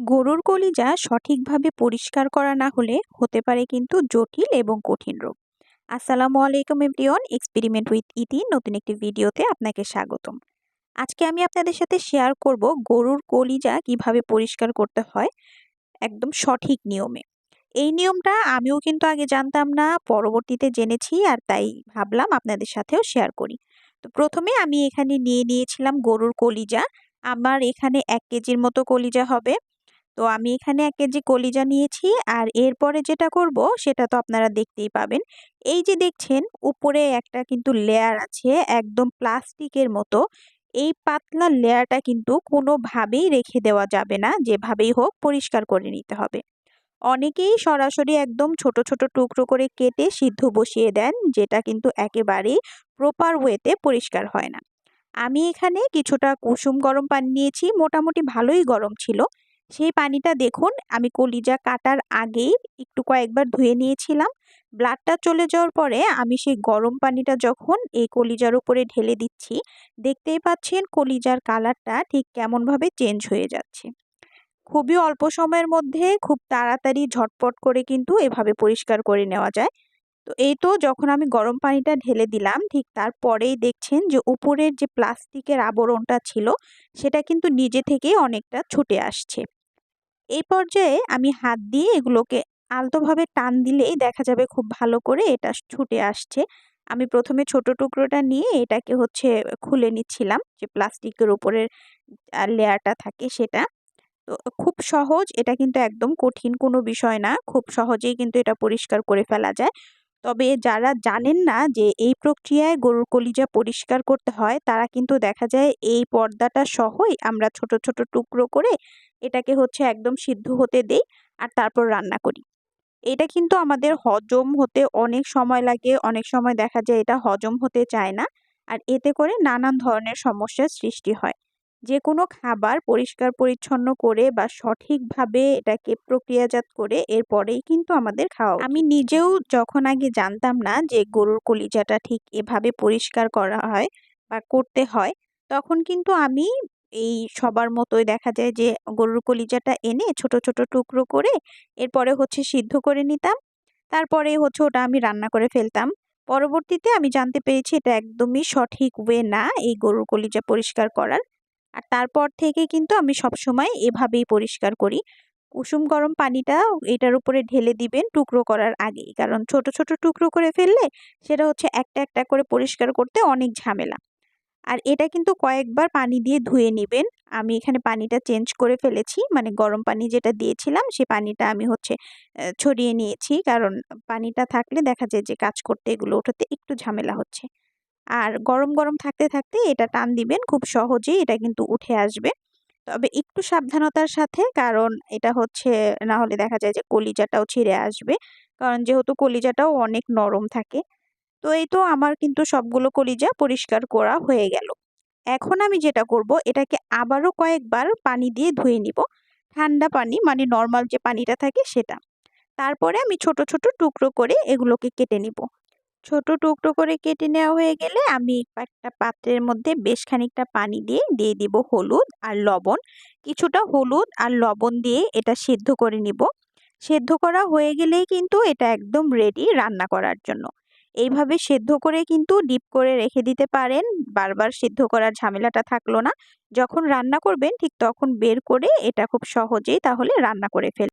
গরুর কলিজা সঠিকভাবে পরিষ্কার করা না হলে হতে পারে কিন্তু জটিল এবং কঠিন রোগ। আসসালামু আলাইকুম এভরিওয়ান এক্সপেরিমেন্ট উইথ ইতি নতুন একটি ভিডিওতে আপনাকে স্বাগতম। আজকে আমি আপনাদের সাথে শেয়ার করব গরুর কলিজা কীভাবে পরিষ্কার করতে হয় একদম সঠিক নিয়মে। এই নিয়মটা আমিও কিন্তু আগে জানতাম না, পরবর্তীতে জেনেছি আর তাই ভাবলাম আপনাদের সাথেও শেয়ার করি। তো প্রথমে আমি এখানে নিয়ে নিয়েছিলাম গরুর কলিজা। আমার এখানে এক কেজির মতো কলিজা হবে। তো আমি এখানে এক কেজি কলিজা নিয়েছি আর এরপরে যেটা করব সেটা তো আপনারা দেখতেই পাবেন। এই যে দেখছেন উপরে একটা কিন্তু লেয়ার আছে একদম প্লাস্টিকের মতো। এই পাতলা লেয়ারটা কিন্তু কোনোভাবেই রেখে দেওয়া যাবে না, যেভাবেই হোক পরিষ্কার করে নিতে হবে। অনেকেই সরাসরি একদম ছোট ছোট টুকরো করে কেটে সিদ্ধ বসিয়ে দেন, যেটা কিন্তু একেবারেই প্রপার ওয়েতে পরিষ্কার হয় না। আমি এখানে কিছুটা কুসুম গরম পানি নিয়েছি, মোটামুটি ভালোই গরম ছিল। সেই পানিটা দেখুন, আমি কলিজা কাটার আগেই একটু কয়েকবার ধুয়ে নিয়েছিলাম। ব্লাডটা চলে যাওয়ার পরে আমি সেই গরম পানিটা যখন এই কলিজার উপরে ঢেলে দিচ্ছি, দেখতেই পাচ্ছেন কলিজার কালারটা ঠিক কেমনভাবে চেঞ্জ হয়ে যাচ্ছে। খুবই অল্প সময়ের মধ্যে খুব তাড়াতাড়ি ঝটপট করে কিন্তু এভাবে পরিষ্কার করে নেওয়া যায়। তো এই তো যখন আমি গরম পানিটা ঢেলে দিলাম, ঠিক তারপরেই দেখছেন যে উপরের যে প্লাস্টিকের আবরণটা ছিল, সেটা কিন্তু নিজে থেকেই অনেকটা ছুটে আসছে। এই পর্যায়ে আমি হাত দিয়ে এগুলোকে আলতোভাবে টান দিলেই দেখা যাবে খুব ভালো করে এটা ছুটে আসছে। আমি প্রথমে ছোট টুকরোটা নিয়ে এটাকে হচ্ছে খুলে নিচ্ছিলাম যে প্লাস্টিকের উপরের লেয়ারটা থাকে সেটা। তো খুব সহজ, এটা কিন্তু একদম কঠিন কোনো বিষয় না। খুব সহজেই কিন্তু এটা পরিষ্কার করে ফেলা যায়। তবে যারা জানেন না যে এই প্রক্রিয়ায় গরুর কলিজা পরিষ্কার করতে হয়, তারা কিন্তু দেখা যায় এই পর্দাটা সহই আমরা ছোট ছোট টুকরো করে এটাকে হচ্ছে একদম সিদ্ধ হতে দেই আর তারপর রান্না করি। এটা কিন্তু আমাদের হজম হতে অনেক সময় লাগে, অনেক সময় দেখা যায় এটা হজম হতে চায় না। আর এতে করে নানান ধরনের সমস্যার সৃষ্টি হয়। যে কোনো খাবার পরিষ্কার, পরিচ্ছন্ন করে বা সঠিকভাবে এটাকে প্রক্রিয়াজাত করে এরপরেই কিন্তু আমাদের খাওয়া আমি নিজেও যখন আগে জানতাম না যে গরুর কলিজাটা ঠিক এভাবে পরিষ্কার করা হয় বা করতে হয়, তখন কিন্তু আমি এই সবার মতোই দেখা যায় যে গরুর কলিজাটা এনে ছোট ছোট টুকরো করে এরপরে হচ্ছে সিদ্ধ করে নিতাম। তারপরে হচ্ছে ওটা আমি রান্না করে ফেলতাম। পরবর্তীতে আমি জানতে পেরেছি এটা একদমই সঠিক ওয়ে না এই গরুর কলিজা পরিষ্কার করার। আর তারপর থেকে কিন্তু আমি সবসময় এভাবেই পরিষ্কার করি। কুসুম গরম পানিটা এটার উপরে ঢেলে দিবেন টুকরো করার আগেই। কারণ ছোট ছোট টুকরো করে ফেললে সেটা হচ্ছে একটা একটা করে পরিষ্কার করতে অনেক ঝামেলা। আর এটা কিন্তু কয়েকবার পানি দিয়ে ধুয়ে নেবেন। আমি এখানে পানিটা চেঞ্জ করে ফেলেছি। মানে গরম পানি যেটা দিয়েছিলাম সে পানিটা আমি হচ্ছে ছড়িয়ে নিয়েছি। কারণ পানিটা থাকলে দেখা যায় যে কাজ করতে এগুলো ওঠাতে একটু ঝামেলা হচ্ছে। আর গরম গরম থাকতে থাকতে এটা টান দিবেন খুব সহজেই, এটা কিন্তু উঠে আসবে। তবে একটু সাবধানতার সাথে, কারণ এটা হচ্ছে, না হলে দেখা যায় যে কলিজাটাও ছিঁড়ে আসবে। কারণ যেহেতু কলিজাটাও অনেক নরম থাকে, তো এই তো আমার কিন্তু সবগুলো কলিজা পরিষ্কার করা হয়ে গেল। এখন আমি যেটা করব, এটাকে আবারও কয়েকবার পানি দিয়ে ধুয়ে নিব। ঠান্ডা পানি মানে নর্মাল যে পানিটা থাকে সেটা। তারপরে আমি ছোট ছোট টুকরো করে এগুলোকে কেটে নিব। ছোট টুকরো করে কেটে নেওয়া হয়ে গেলে আমি একটা পাত্রের মধ্যে বেশ খানিকটা পানি দিয়ে দিয়ে দিব হলুদ আর লবণ। কিছুটা হলুদ আর লবণ দিয়ে এটা সিদ্ধ করে নিব। সেদ্ধ করা হয়ে গেলেই কিন্তু এটা একদম রেডি রান্না করার জন্য। এইভাবে সেদ্ধ করে কিন্তু ডিপ করে রেখে দিতে পারেন। বারবার সিদ্ধ করার ঝামেলাটা থাকল না। যখন রান্না করবেন ঠিক তখন বের করে এটা খুব সহজেই তাহলে রান্না করে ফেল